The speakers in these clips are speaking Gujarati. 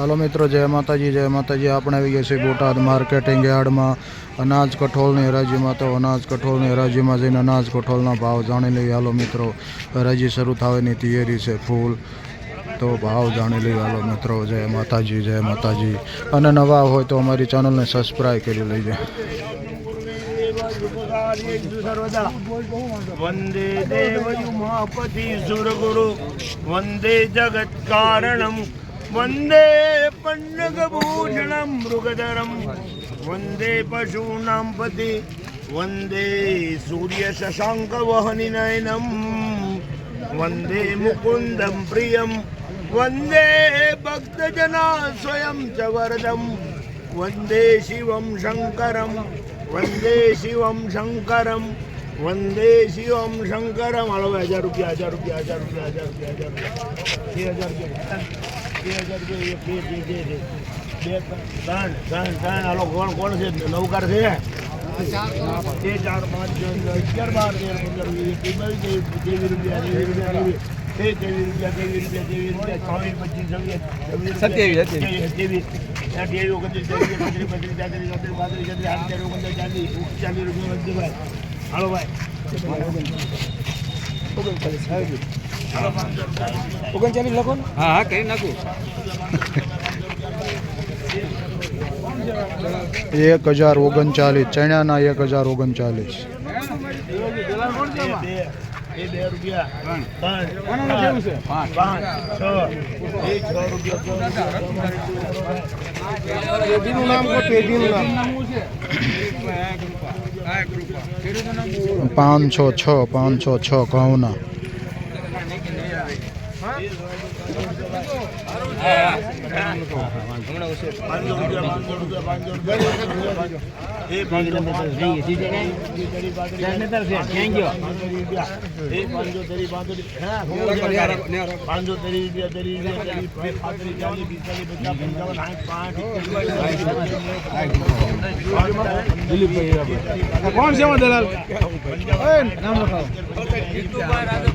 હાલો મિત્રો, જય માતાજી જય માતાજી. આપણે આવી ગયા છીએ બોટાદ માર્કેટિંગ યાર્ડમાં. અનાજ કઠોળની હરાજીમાં તો અનાજ કઠોળની હરાજીમાં જઈને અનાજ કઠોળના ભાવ જાણી લઈએ. હાલો મિત્રો, હરાજી શરૂ થવાની તૈયારી છે ફૂલ. તો ભાવ જાણી લઈએ. હાલો મિત્રો, જય માતાજી જય માતાજી. અને નવા હોય તો અમારી ચેનલને સબસ્ક્રાઈબ કરી લેજો. વંદે સુરગુરુ. વંદે જગત કારણમ. वंदे पण्डकभूषणं मृगधरम वंदे पशूनां पति वंदे सूर्यशशाङ्कवहनिनयनं वंदे मुकुन्दं प्रियं, वंदे भक्तजना स्वयं च वरदं वंदे शिवं शङ्करं वंदे शिवं शङ्करं, वंदे शिवम शंकरम हलो हज़ार रुपया हज़ार रुपया हज़ार रुपया हज़ार रुपया हज़ार रुपया छः हज़ार रुपया। બે હજાર રૂપિયા બે હજાર રૂપિયા એક બે બે બે બે બે ત્રણ ત્રણ ત્રણ હાલો કોણ કોણ છે નવકાર છે બે ચાર પાંચ છ અગિયાર બાર તેર પંદર વીસ એકવીસ બાવીસ ત્રેવીસ રૂપિયા ત્રેવીસ રૂપિયા ત્રેવીસ તે ત્રેવીસ રૂપિયા ત્રેવીસ રૂપિયા ત્રેવીસ રૂપિયા ચોવીસ પચીસ છવ્વીસ છવ્વીસ સત્યાવીસ, સત્યાવીસ ત્રેવીસ અઠ્યાવીસ ઓગણત્રીસ ત્રીસ બત્રીસ બત્રીસ તેત્રીસ ચોત્રીસ પાંત્રીસ છત્રીસ આડત્રીસ ઓગણત્રીસ ચાલીસ ચાલીસ રૂપિયા વચ્ચે ભાઈ હાલો ભાઈ ઓગણચાલીસ લખો ને હા હા કરી નાખું એક હજાર ઓગણચાલીસ ચણાના એક હજાર ઓગણચાલીસ બે બે એ બે રૂપિયા ત્રણ કોનાનું જેવું છે? પાંચ પાંચ છ એ છ રૂપિયા છ રૂપિયા પેઢીનું નામ કહો પેઢીનું નામ પાંચસો છ પાંચસો છ ઘઉંના પાંચસો રૂપિયા રૂપિયા પાંચસો રૂપિયા પાંત્રીસ ચાલીસ પિસ્તાલીસ પચાસ પંચાવન સાઠ પાંચ કોણ છે દલાલ નામ લખાવો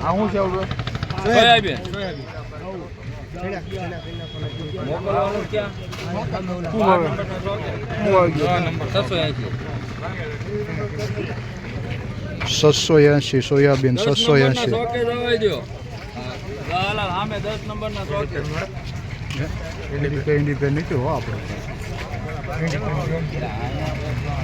આ શું છે આવડું? શું ભાવે? શું આવી ગયું? છસો એંશી સોયાબીન છસો એસી ઇન્ડિપેન્ડન્ટ હો આપણે Baju koko viral.